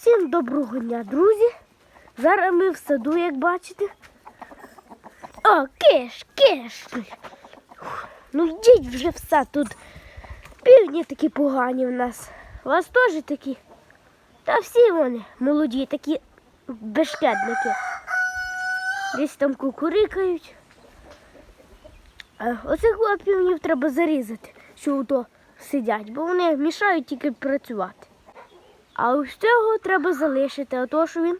Всім доброго дня, друзі. Зараз ми в саду, як бачите. О, киш, киш. Ну йдіть вже в сад. Тут півні такі погані в нас. У вас теж такі. Та всі вони молоді, такі бешкетники. Десь там кукурикають. Оцих півнів треба зарізати, що ото сидять, бо вони мішають тільки працювати. А ось цього треба залишити, а то що він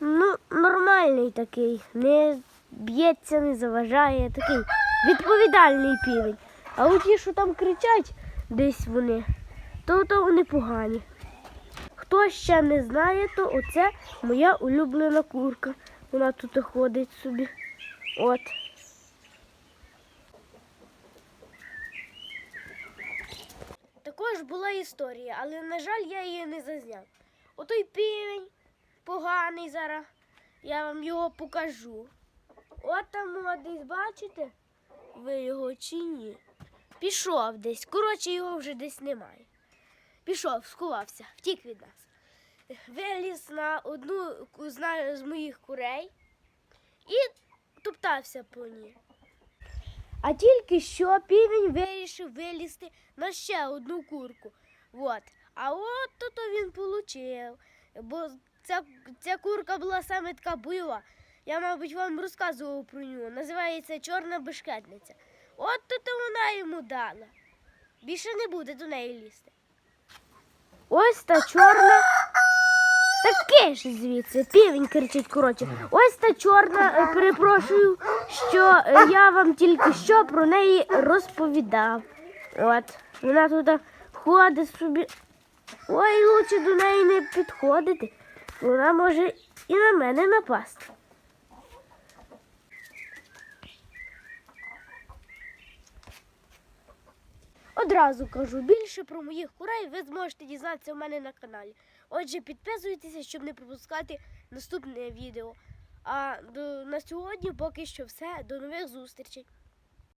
ну, нормальний такий, не б'ється, не заважає, такий відповідальний півень. А от ті, що там кричать десь вони, то, то вони погані. Хто ще не знає, то оце моя улюблена курка. Вона тут ходить собі. От. Також була історія, але, на жаль, я її не зазняв. Отой півень поганий зараз. Я вам його покажу. От там десь бачите? Ви його чи ні? Пішов десь. Коротше, його вже десь немає. Пішов, сховався, втік від нас. Виліз на одну з моїх курей і топтався по ній. А тільки що півень вирішив вилізти на ще одну курку. От. А от то, то він получив. Бо ця, ця курка була саме така бойова. Я, мабуть, вам розказував про нього. Називається чорна бешкетниця. От то, то вона йому дала. Більше не буде до неї лізти. Ось та чорна. Таке ж звідси, півень кричить коротше. Ось та чорна, е, перепрошую, що е, я вам тільки що про неї розповідав. От, вона туди ходить собі. Ой, лучше до неї не підходити. Вона може і на мене напасти. Одразу кажу, більше про моїх курей ви зможете дізнатися у мене на каналі. Отже, підписуйтеся, щоб не пропускати наступне відео. А до, на сьогодні поки що все. До нових зустрічей.